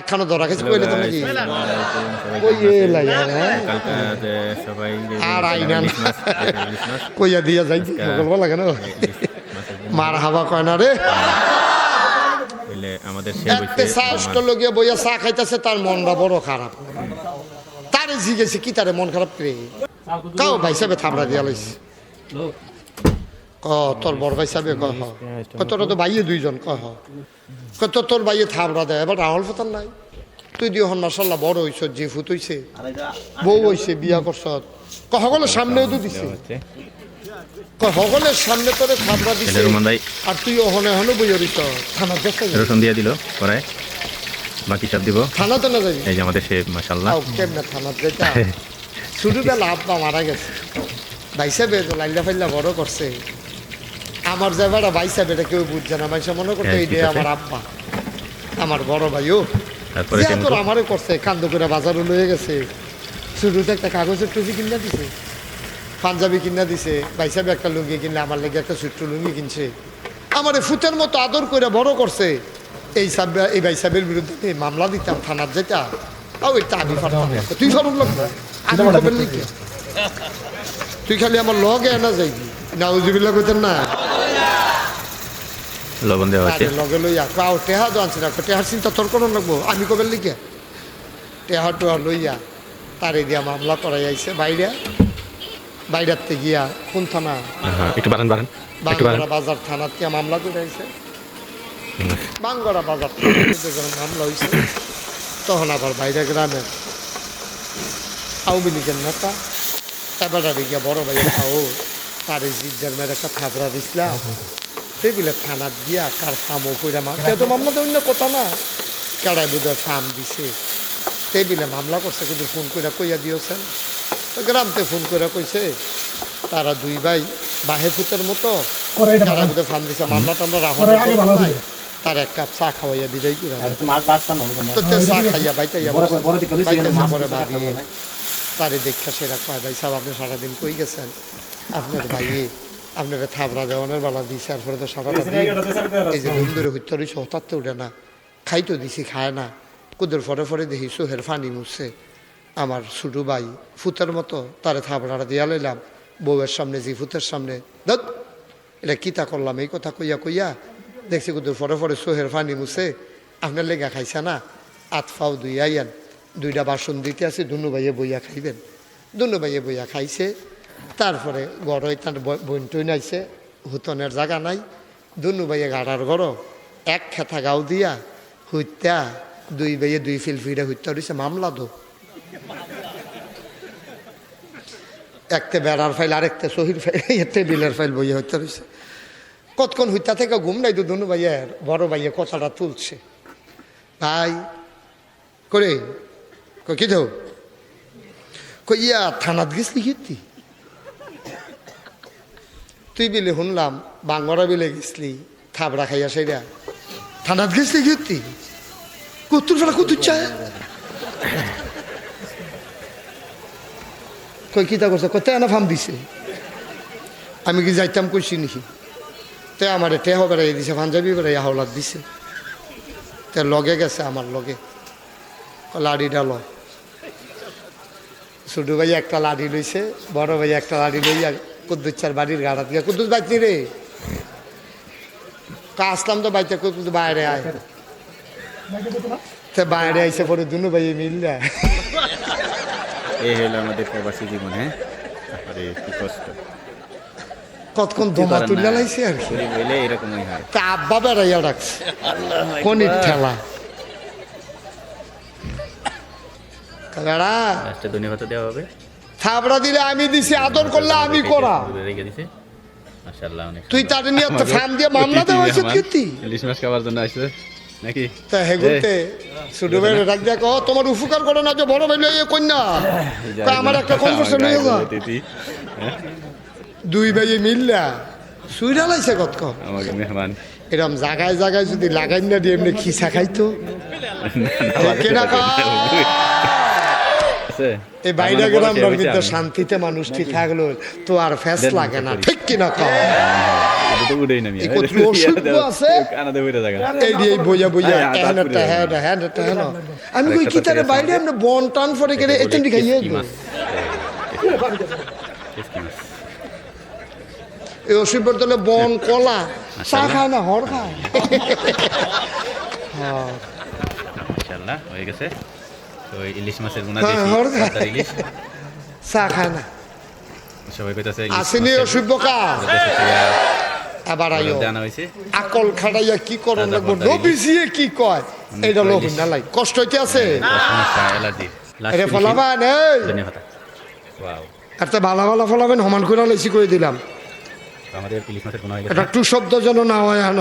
একখানো ধরা খেয়েছে কইলে তো নাকি লাগে আর না। কইয়া দিয়া যাই কেন ইলিশ মাছের মার হাবা কয় না রে? আমাদের বইয়া চা খাইতেছে তার মনটা বড় খারাপ। তারে জিগেছে কি তারে মন খারাপ করে কাও ভাই সাহেব থামড়া দিয়া লাইছে। ক তোর বড় ভাই সাহেব কহ তোর তো ভাইয়ে দুইজন কহ ক তোর ভাইয়ে থামড়া দেয়। এবার রাহুল ফতার নাই। তুই দিয়ে হন মাসাল্লাহ বড় হইছ যে ফুট হইছে। বউ হইছে বিয়া করছ। ক সকলের সামনেও তো দিছে। সকলের সামনে তোরে থামড়া দিছে। আর তুই ওহনে হনে বইয়া রইছ। থানা দেখতে রসুন দিয়ে দিল কড়াই বাকি সব দিব। থানাতে না যাবি? এই যে আমাদের সে মাসাল্লাহ কেমনে থানাত যেটা ছোটবেলা আব্বা মারা গেছে। বাইসাবে তো লাইলা ফাইলা বড় করছে। আমার যে বেড়া বাইসাবে এটা কেউ বুঝছে না। বাইসা মনে করতো এই এইটাই আমার আব্বা আমার বড় ভাইও তারপরে যে তোর আমারে করছে কান্দ করে বাজারে লয়ে গেছে। শুরুতে একটা কাগজের টুপি কিনা দিছে পাঞ্জাবি কিনা দিছে। বাইসাবে একটা লুঙ্গি কিনলে আমার লেগে একটা ছোট্ট লুঙ্গি কিনছে। আমার ফুটের মতো আদর করে বড় করছে। এই সাব এই বাইসাবের বিরুদ্ধে আমি মামলা দিতাম থানার যেটা। ও এটা আমি পারতাম তুই লাগবে আমি তুই খালি আমার লগে না যাইবি। না উজিবিল্লা কইতেন না। লবণ দেওয়া হচ্ছে লগে লইয়া কাও টেহা তো আনছি না টেহার চিন্তা তোর কোনো লাগবো? আমি কবে লিখে? টেহা টোহা লইয়া তারে দিয়া মামলা করাই আইছে বাইরে। বাইরাতে গিয়া কোন থানা? হ্যাঁ, একটু বাড়ান বাড়ান বাংলা বাজার থানাত গিয়া মামলা করে আইছে। বাঙ্গরা বাজার যখন মামলা হয়েছে তখন আবার বাইরে গ্রামের আওয়ামী লীগের নেতা এবার গিয়া বড় ভাইয়ের খাও তারে মেরে একটা থাবড়া দিছিলাম। টেবিলে থানাত গিয়া কার ফামও কইরা মা তো মামলা তো অন্য কথা না। কেডাই বুধ ফার্ম দিছে। টেবিলে মামলা করছে কিন্তু ফোন কইরা কইয়া দিয়েছেন। তো গ্রামতে ফোন করে কইছে তারা দুই ভাই বাহে ফুতের মতো তারা বুধে ফার্ম দিছে। মামলা টামলা রাখা তার এক কাপ চা খাওয়াইয়া দিলেই কি তো চা খাইয়া বাইতাইয়া বাইতাইয়া পরে ভাবি তারে দেখা সেরা কয় ভাই সাহেব আপনি সারাদিন কই গেছেন? আপনার ভাইয়ে আপনারা থাবরা দেওয়ানের বেলা দিছে আর পরে তো দিন এই যে ঘুম ধরে হইতে হঠাৎ উঠে না। খাইতো দিছি খায় না। কুদের ফরে ফরে দেখি সোহের ফানি মুছছে। আমার ছোটো ভাই ফুতের মতো তারে থাবড়াটা দিয়া লইলাম। বউয়ের সামনে জি ফুতের সামনে দত এটা কিতা করলাম এই কথা কইয়া কইয়া দেখছি কুদের ফরে ফরে সোহের ফানি মুছে আপনার লেগা খাইছে না? আত ফাও দুই আইয়ান। দুইটা বাসন দিতে আছে দুনু ভাইয়ে বইয়া খাইবেন। দুনু ভাইয়ে বইয়া খাইছে। তারপরে গড় তার বোন টইন আইছে হুতনের জায়গা নাই দুনু ভাইয়ে গাড়ার গড়, এক খেথা গাও দিয়া, হইত্যা, দুই ভাইয়ে দুই ফিল ফিরে হইত্যা রয়েছে মামলা দো। একটা বেড়ার ফাইল আরেকটা সহির ফাইল টেবিলের ফাইল বইয়া হইত্যা রয়েছে কতক্ষণ হইত্যা থেকে ঘুম নাই তো দুনু ভাইয়ের বড় ভাইয়ে কথাটা তুলছে। ভাই করে কি যাও কই, ইয়া থানাত গেছলি কীর্তি তুই বিলে শুনলাম বাঙ্গরা বিলে গেছলি থাবড়া খাইয়া সেরা। থানাত গেছলি কীর্তি কুত্তুর ফেলা কুত্তুর চায় কই কিতা করছে? কত এনা ফাম দিছে। আমি কি যাইতাম কইছি নাকি? তে আমার টেহ বেড়াই দিছে, পাঞ্জাবি বেড়াই হাওলাত দিছে। তে লগে গেছে আমার লগে। লাড়ি ডাল। ছোট ভাই একটা লাড়ি লইছে, বড় ভাই একটা লাড়ি লইয়া কুদ্দুচ্চার বাড়ির গাড়া দিয়ে। কুদ্দুস বাইতি রে? কা আসলাম তো বাইতে কুদ্দুস বাইরে আয়। তে বাইরে আইসে পরে দুনু ভাই মিললে। এই হলো আমাদের প্রবাসী জীবন হ্যাঁ? আরে কি কষ্ট। কতক্ষণ দমা তুলে লাইছে আর কি? এরকমই হয়। তা আব্বা বেড়াইয়া রাখছে। কনির ঠেলা। বেড়া। ধনে ভাত দেওয়া হবে। থাবড়া দিলে আমি দিছি আদর করলে আমি করা তুই তার নিয়ে তো ফার্ম দিয়ে মামলা দেওয়া হয়েছে কীর্তি ইলিশ মাছ খাওয়ার জন্য আসছে নাকি তা হেগুতে ছোট ভাই ডাক দিয়া কহ তোমার উপকার করে না যে বড় ভাই লইয়ে কন্যা তা আমার একটা কনভার্সন হয়ে যা হ্যাঁ দুই ভাইয়ে মিললা সুইরা লাইছে কত আমাকে মেহমান এরম জায়গায় জায়গায় যদি লাগাই না দিয়ে এমনি খিসা খাইতো কেনা কা আছে। এই বাইরে বড় গ্রাম কিন্তু শান্তিতে মানুষটি থাকল তো আর ফ্যাস লাগে না। ঠিক কিনা কম? আমি কই কি তারে বাইরে আমরা বন টান ফরে গেলে এতেন খাইয়ে এই বন কলা চা খায় না হর খায়? হয়ে গেছে। তো এই ইলিশ মাছের গুণা হ্যাঁ, দেখি হর খায়। সর্দার ইলিশ। চা খায় না। সবাই কইতাছে আসেনি অসভ্য কা আবার আইও জানা হয়েছে। আকল খাড়াইয়া কি করন দাদা লাগবো? বাদাই। নবিসিয়ে কি কয়? এইটা লোক না লাই কষ্ট হইতে আছে। আরে ফলাবান এই। ধন্যবাদ। ওয়াও। একটা ভালো ভালো ফলাবেন সমান করে লেছি করে দিলাম। হয়ে এটা টু শব্দ যেন না হয় হ্যাঁ